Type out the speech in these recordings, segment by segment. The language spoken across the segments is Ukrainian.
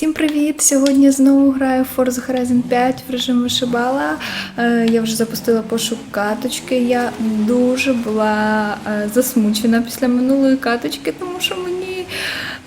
Всім привіт! Сьогодні знову граю в Forza Horizon 5 в режим вишибала. Е, Я вже запустила пошук каточки. Я дуже була е, засмучена після минулої каточки, тому що мені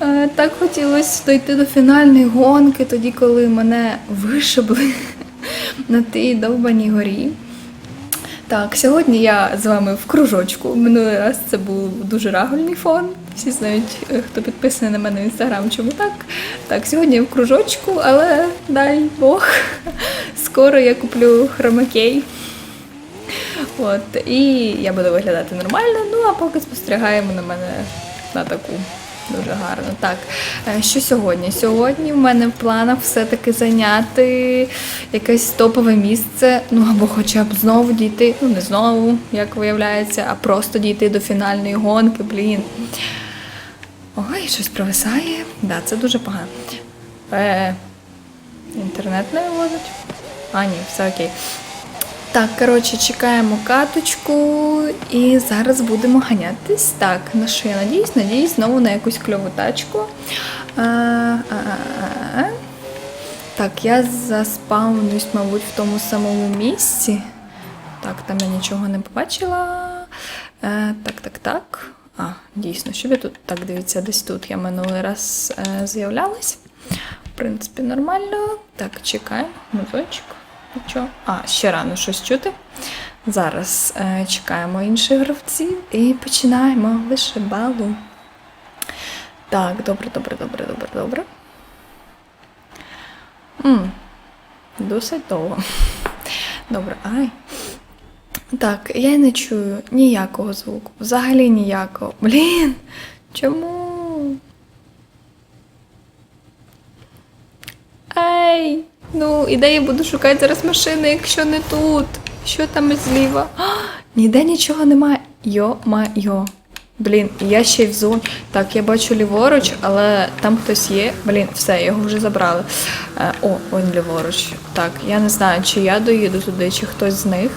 е, так хотілося дойти до фінальної гонки, тоді, коли мене вишибли на тій довбаній горі. Так, сьогодні я з вами в кружочку. Минулий раз це був дуже рагульний фон. Всі знають, е, хто підписаний на мене в інстаграм, чому так. Так, сьогодні я в кружочку, але дай Бог, скоро я куплю хромакей. От, і я буду виглядати нормально, ну а поки спостерігаємо на мене на таку. Дуже гарно. Так, е, що сьогодні? Сьогодні в мене в планах все-таки зайняти якесь топове місце, ну або хоча б знову дійти, ну не знову, як виявляється, а просто дійти до фінальної гонки, блін. Ой, щось провисає. Да, це дуже погано. Е, інтернет не вивозить. А, ні, все окей. Так, коротше, чекаємо каточку і зараз будемо ганятись. Так, на що я надіюсь? Надіюсь знову на якусь кльову тачку. Так, я заспавнюсь, мабуть, в тому самому місці. Так, там я нічого не побачила. Е, так, так, так. А, дійсно, щоб я тут. Так, дивіться, десь тут я минулий раз е, з'являлась. В принципі, нормально. Так, чекаємо. Музочок. Нічого. А, ще рано щось чути. Зараз е, чекаємо інших гравців і починаємо вишибалу. Так, добре, добре, добре, добре, добре. м досить довго. Добре, ай. Так, я не чую ніякого звуку. Взагалі ніякого. Блін, чому? Ей, ну і де я буду шукати зараз машини, якщо не тут? Що там зліва? А, ніде нічого немає. Йо-ма-йо. Блін, я ще й в зоні. Так, я бачу ліворуч, але там хтось є. Блін, все, його вже забрали. Е, о, він ліворуч. Так, я не знаю, чи я доїду туди, чи хтось з них.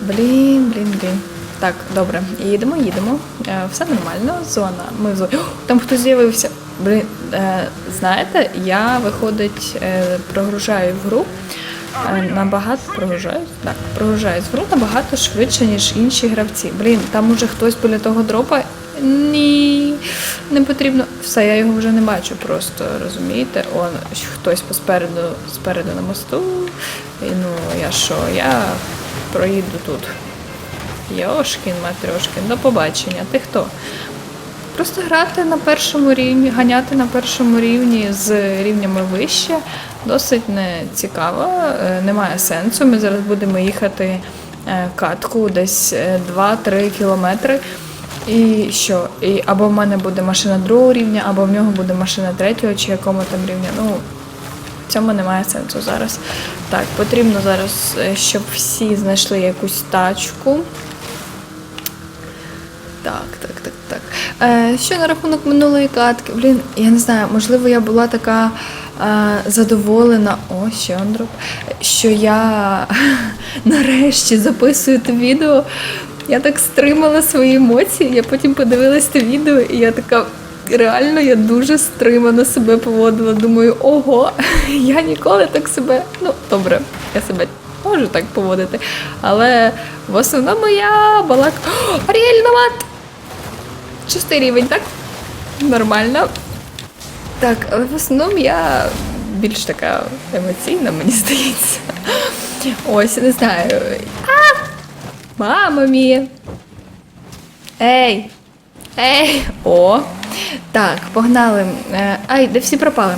Блін, блін, блін. Так, добре, їдемо, їдемо. Е, все нормально, зона. Ми в зоні. О, там хтось з'явився. Блін, е, знаєте, я виходить, е, прогружаю в гру. е, Набагато прогружаю, так, прогружаюсь в гру набагато швидше, ніж інші гравці. Блін, там уже хтось біля того дропа. Ні, не потрібно. Все, я його вже не бачу просто, розумієте? Он хтось поспереду спереду на мосту. І, ну, я що, я проїду тут. Йошкін, матрьошкін, до побачення. Ти хто? Просто грати на першому рівні, ганяти на першому рівні з рівнями вище досить не цікаво, е, немає сенсу. Ми зараз будемо їхати е, катку десь е, 2-3 кілометри. І що? І або в мене буде машина другого рівня, або в нього буде машина третього, чи якому там рівня. Ну, в цьому немає сенсу зараз. Так, потрібно зараз, е, щоб всі знайшли якусь тачку. Що на рахунок минулої катки? Блін, я не знаю, можливо, я була така е, задоволена. О, ще Андроп, що я нарешті записую те відео. Я так стримала свої емоції. Я потім подивилась те відео, і я така. Реально, я дуже стримано себе поводила. Думаю, ого, я ніколи так себе. Ну, добре, я себе можу так поводити. Але в основному я балак. Аріель Новат! Шостий рівень, так? Нормально. Так, але в основному я більш така емоційна, мені здається. Ось, не знаю. А! Мама мія. Ей! Ей! О! Так, погнали. Е, Ай, де всі пропали?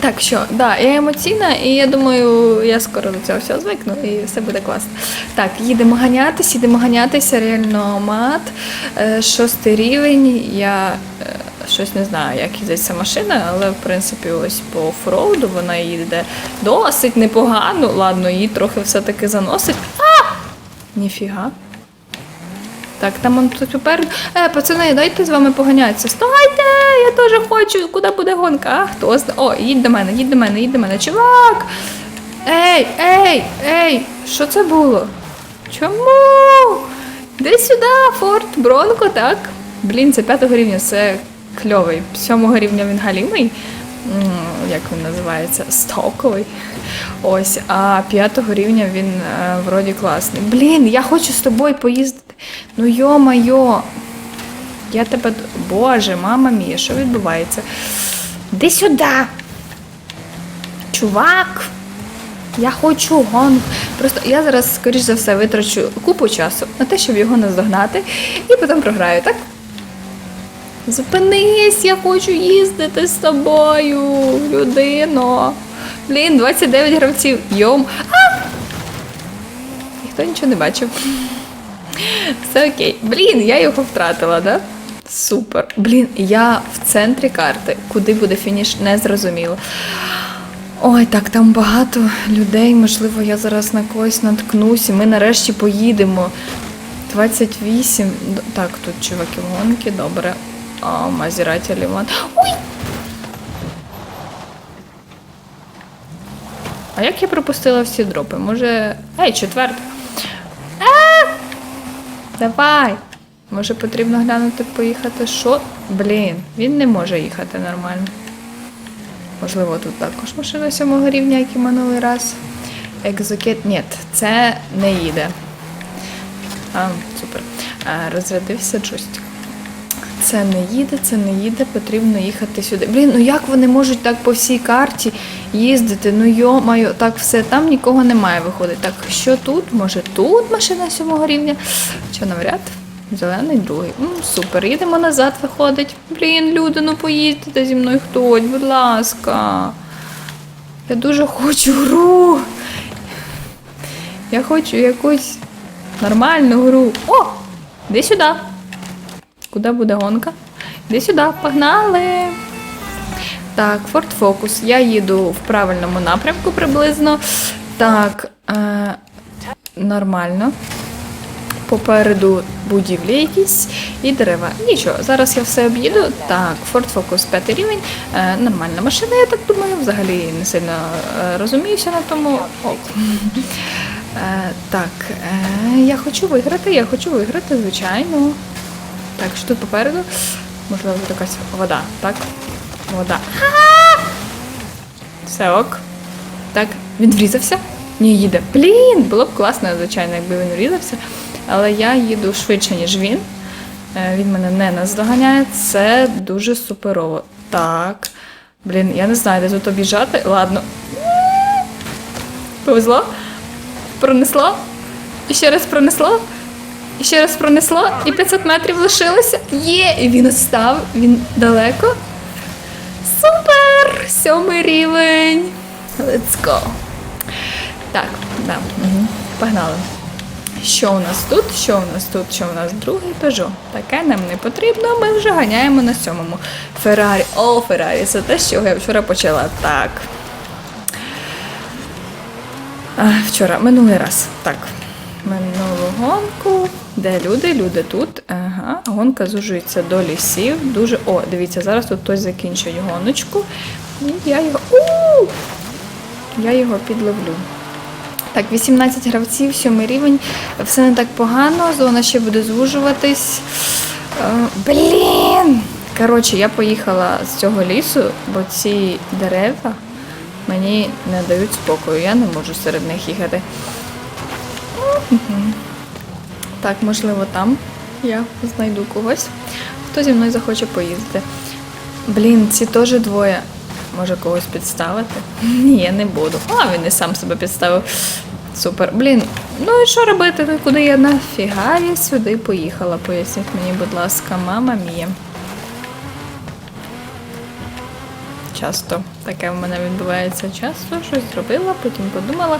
Так, що, да, я емоційна, і я думаю, я скоро до цього всього звикну і все буде класно. Так, їдемо ганятись, їдемо ганятися, реально мат. Е, Шостий рівень. Я е, щось не знаю, як ця машина, але в принципі ось по офроуду вона їде досить непогано. Ладно, її трохи все-таки заносить. А! Ніфіга. Так, там тут попереду. Е, пацани, дайте з вами поганятися. Стойте! Теж хочу. Куди буде гонка? А хто? О, їдь до мене, їдь до мене, їдь до мене. Чувак! Ей, ей, ей! Що це було? Чому? Де сюди, Форт Бронко, так? Блін, це п'ятого рівня, це кльовий. Сьомого рівня він галімий. Як він називається? Стоковий. Ось, а п'ятого рівня він е, вроді класний. Блін, я хочу з тобою поїздити. Ну йо-майо. Я тебе. Боже, мама мія, що відбувається? Де сюди? Чувак! Я хочу гонг. Просто я зараз, скоріш за все, витрачу купу часу на те, щоб його наздогнати, і потім програю, так? Зупинись, я хочу їздити з тобою, людино. Блін, 29 гравців. Йом. А! Ніхто нічого не бачив. Все окей. Блін, я його втратила, да? Супер. Блін, я в центрі карти. Куди буде фініш, не зрозуміло. Ой, так там багато людей. Можливо, я зараз на когось наткнусь, ми нарешті поїдемо. 28. Так, тут чуваки гонки, добре. А, Мазіраті Ліман. Ой! А як я пропустила всі дропи? Може. Ей, четверта. А! Давай! Може потрібно глянути, поїхати. Що? Блін, він не може їхати нормально. Можливо, тут також машина сьомого рівня, як і минулий раз. Екзокет. Ні, це не їде. А, супер. А, розрядився джойстик. Це не їде, це не їде, потрібно їхати сюди. Блін, ну як вони можуть так по всій карті їздити? Ну йо-майо, так все, там нікого немає виходить. Так, що тут? Може тут машина сьомого рівня? Що навряд? Зелений другий. М, супер, їдемо назад, виходить. Блін, люди, ну поїздьте зі мною хтось, будь ласка. Я дуже хочу гру. Я хочу якусь нормальну гру. О! Іди сюди. Куди буде гонка? Іди сюди, погнали. Так, Ford Focus. Я їду в правильному напрямку приблизно. Так, е, нормально. Попереду будівлі якісь і дерева. Нічого, зараз я все об'їду. Так, Ford Focus 5 рівень. Е, нормальна машина, я так думаю. Взагалі не сильно е, розуміюся на тому. О. Е, так, я хочу виграти, я хочу виграти, звичайно. Так, що тут попереду? Можливо, тут якась вода, так? Вода. Все ок. Так, він врізався? Ні, їде. Блін, було б класно, звичайно, якби він врізався. Але я їду швидше, ніж він. Е, Він мене не наздоганяє. Це дуже суперово. Так. Блін, я не знаю, де тут обіжати. Ладно. Повезло? Пронесло? І ще раз пронесло? І ще раз пронесло, і 500 метрів лишилося. Є! І він остав, він далеко. Супер! Сьомий рівень. Let's go. Так, да. Угу. Погнали. Що у нас тут? Що у нас тут? Що у нас другий Peugeot? Таке нам не потрібно, ми вже ганяємо на сьомому. Феррарі. О, Феррарі, це те, чого я вчора почала. Так. А, вчора, минулий раз. Так. Минулу гонку. Де люди? Люди тут. Ага. Гонка зужується до лісів. Дуже. О, дивіться, зараз тут хтось закінчує гоночку. І я його. у Я його підловлю. Так, 18 гравців, 7 рівень. Все не так погано, зона ще буде звужуватись. Е, блін! Коротше, я поїхала з цього лісу, бо ці дерева мені не дають спокою. Я не можу серед них їхати. Так, можливо, там я знайду когось, хто зі мною захоче поїздити. Блін, ці теж двоє. Може когось підставити? Ні, я не буду. А, він і сам себе підставив. Супер. Блін, ну і що робити? Ну, Куди я нафіга я сюди поїхала? Поясніть мені, будь ласка, мама мія. Часто таке в мене відбувається. Часто щось зробила, потім подумала,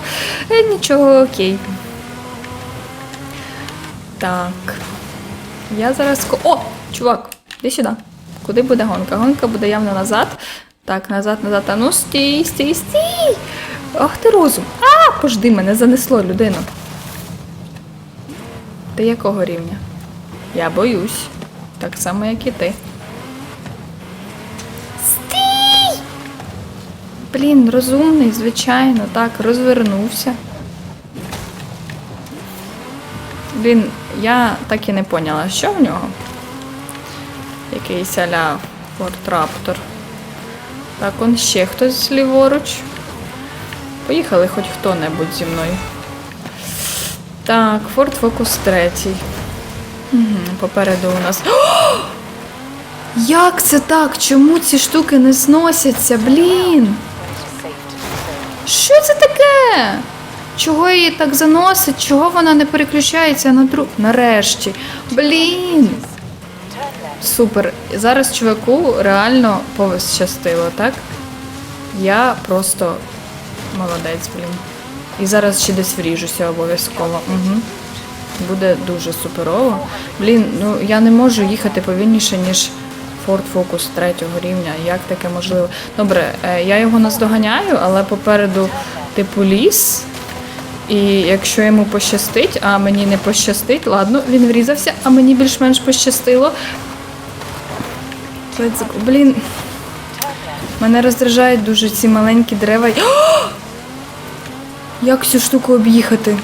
е, нічого окей. Так. Я зараз. О! Чувак, іди сюди. Куди буде гонка? Гонка буде явно назад. Так, назад, назад. А ну стій, стій, стій! Ах ти розум. А, пожди, мене занесло людину. Ти якого рівня? Я боюсь. Так само, як і ти. Стій! Блін, розумний, звичайно, так, розвернувся. Блін, я так і не поняла, що в нього. Якийсь аля Форт Раптор. Так, он ще хтось ліворуч. Поїхали хоч хто-небудь зі мною. Так, Форт Фокус третій. Угу, попереду у нас. О! Як це так? Чому ці штуки не зносяться? Блін! Що це таке? Чого її так заносить? Чого вона не переключається на друг? Нарешті. Блін! Супер. Зараз чуваку реально пощастило, так? Я просто молодець, блін. І зараз ще десь вріжуся обов'язково. Угу. Буде дуже суперово. Блін, ну я не можу їхати повільніше, ніж Ford Focus третього рівня. Як таке можливо? Добре, е, я його наздоганяю, але попереду типу ліс. І якщо йому пощастить, а мені не пощастить, ладно, він врізався, а мені більш-менш пощастило. Блін. Мене роздражають дуже ці маленькі дерева. Як цю штуку об'їхати?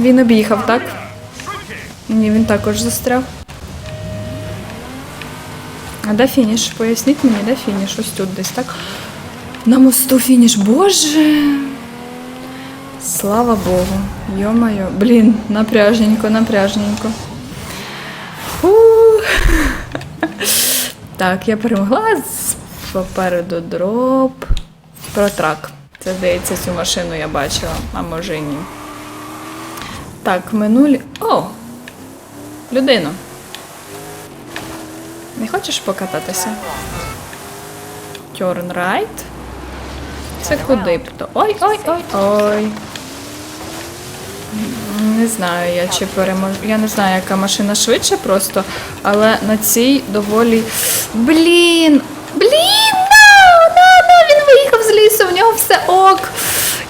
Він об'їхав, так? Ні, він також застряв. А де фініш? Поясніть мені, де фініш? Ось тут десь, так? На мосту фініш. Боже. Слава Богу. Йо-моє. Блін, напряжненько, напряжненько. Фу. Так, я перемогла. Попереду дроп. Про трак. Це здається, цю машину я бачила, а може і ні. Так, минулі. О! Людину. Не хочеш покататися? Turn right. Це куди б то? Ой, ой, ой, ой. Не знаю я чи переможу. Я не знаю, яка машина швидше просто, але на цій доволі. Блін! Блін! Виїхав з лісу, в нього все ок.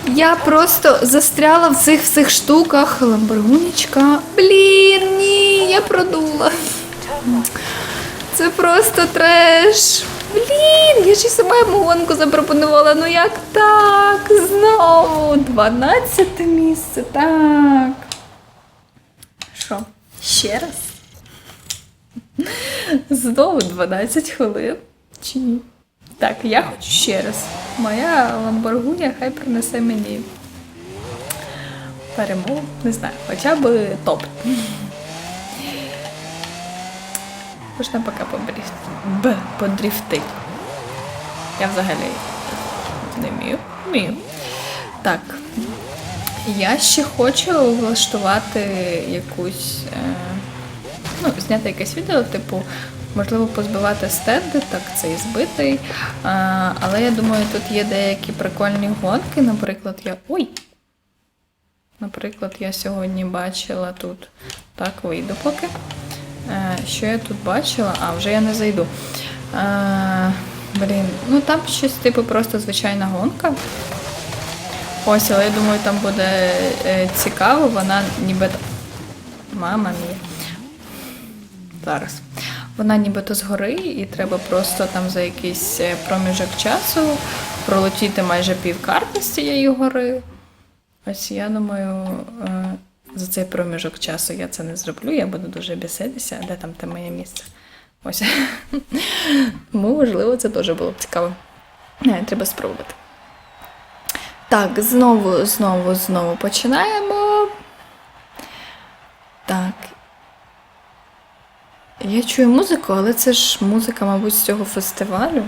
Я просто застряла в цих всіх штуках. Ламборгунічка. Блін, ні, я продула. Це просто треш. Блін, я ж і сама йому гонку запропонувала. Ну як так? Знову 12 місце, так. Що? Ще раз? Знову 12 хвилин. Чи ні? Так, я хочу ще раз. Моя ламборгуня хай принесе мені перемогу. Не знаю, хоча б топ. Можна поки подріфти. Б, подріфти. Я взагалі не вмію. Вмію. Так. Я ще хочу влаштувати якусь. Е, ну, зняти якесь відео, типу, можливо, позбивати стенди, так цей збитий. А, але я думаю, тут є деякі прикольні гонки. Наприклад, я. Ой! Наприклад, я сьогодні бачила тут. Так, вийду поки. Е, Що я тут бачила? А, вже я не зайду. Е, Блін, ну там щось типу просто звичайна гонка. Ось, але я думаю, там буде е, цікаво, вона ніби. Мама мія. Зараз. Вона нібито згори, і треба просто там за якийсь е, проміжок часу пролетіти майже пів карти з цієї гори. Ось я думаю, е, за цей проміжок часу я це не зроблю, я буду дуже біситися, де там те моє місце. Ось. Тому, можливо, це теж було б цікаво. Треба спробувати. Так, знову, знову, знову починаємо. Так. Я чую музику, але це ж музика, мабуть, з цього фестивалю.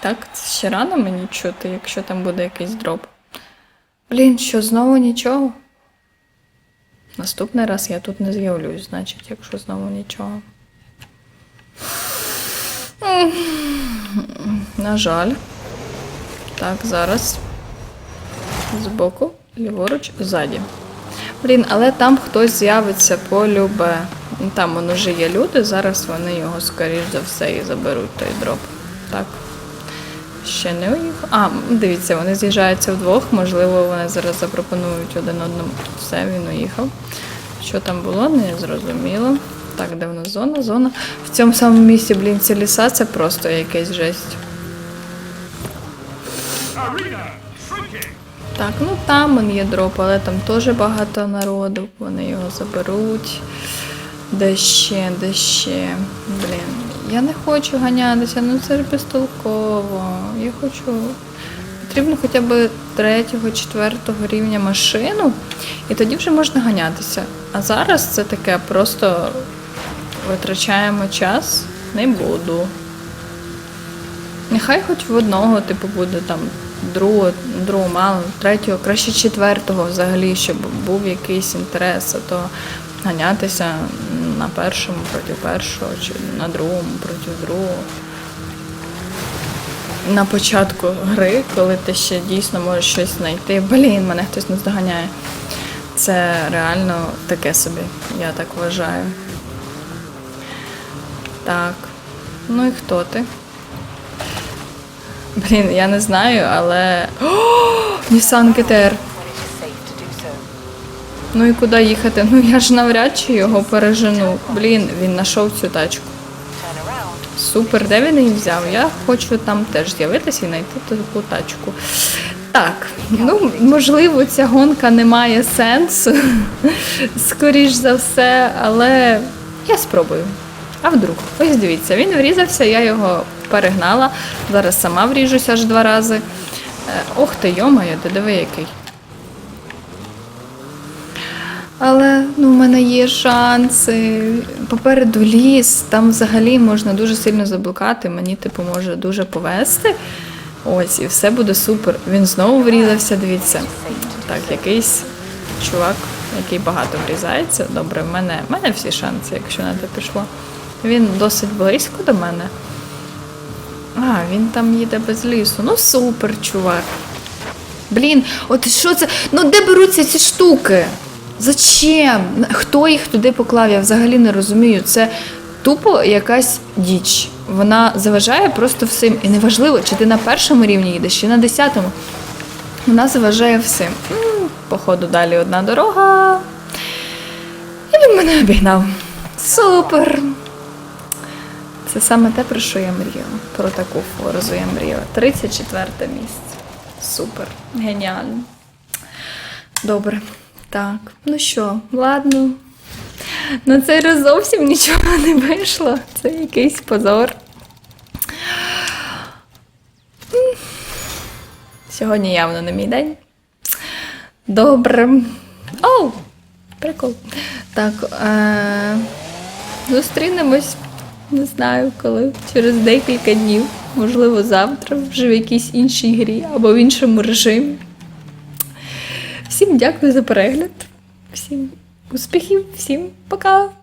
Так, це ще рано мені чути, якщо там буде якийсь дроп. Блін, що знову нічого? Наступний раз я тут не з'явлюсь, значить, якщо знову нічого. На жаль. Так, зараз. Збоку, ліворуч, ззаді. Блін, але там хтось з'явиться полюбе. Ну, Там воно вже є люди, зараз вони його, скоріш за все, і заберуть той дроп. Так. Ще не уїхав. А, дивіться, вони з'їжджаються вдвох, можливо, вони зараз запропонують один одному. Все, він уїхав. Що там було, не зрозуміло. Так, де в зона? Зона. В цьому самому місці, блін, ці ліса це просто якась жесть. Так, ну там он є дроп, але там теж багато народу, вони його заберуть. Де ще, де ще. Блін, я не хочу ганятися, ну це ж безтолково. Я хочу. Потрібно хоча б третього, четвертого рівня машину, і тоді вже можна ганятися. А зараз це таке просто витрачаємо час, не буду. Нехай хоч в одного, типу, буде там другого, другого мало, третього, краще четвертого взагалі, щоб був якийсь інтерес, а то ганятися на першому проти першого, чи на другому проти другого. На початку гри, коли ти ще дійсно можеш щось знайти. Блін, мене хтось не здоганяє. Це реально таке собі, я так вважаю. Так. Ну і хто ти? Блін, я не знаю, але. О, Nissan. Ну і куди їхати? Ну я ж навряд чи його пережену. Блін, він знайшов цю тачку. Супер, де він її взяв? Я хочу там теж з'явитися і знайти таку тачку. Так, ну можливо, ця гонка не має сенсу, скоріш за все, але я спробую. А вдруг? Ось дивіться, він врізався, я його перегнала. Зараз сама вріжуся аж два рази. Е, Ох ти, йомає, ти диви який. Але ну, в мене є шанси. Попереду ліс, там взагалі можна дуже сильно заблукати, мені типу може дуже повести. Ось, і все буде супер. Він знову врізався, дивіться. Так, якийсь чувак, який багато врізається. Добре, в мене, в мене всі шанси, якщо на те пішло. Він досить близько до мене. А, він там їде без лісу. Ну супер, чувак. Блін, от що це? Ну де беруться ці штуки? Зачем? Хто їх туди поклав? Я взагалі не розумію. Це тупо якась діч. Вона заважає просто всім. І неважливо, чи ти на першому рівні їдеш, чи на десятому. Вона заважає всім. Походу, далі одна дорога. І він мене обігнав. Супер! Це саме те, про що я мріяла. Про таку форзу я мріяла. 34 місце. Супер. Геніально. Добре. Так, ну що, ладно. На цей раз зовсім нічого не вийшло. Це якийсь позор. Сьогодні явно не мій день. Добре. Оу! Прикол. Так, е- зустрінемось, не знаю коли, через декілька днів, можливо, завтра, вже в якійсь іншій грі або в іншому режимі. Всім дякую за перегляд. Всім успіхів, всім пока!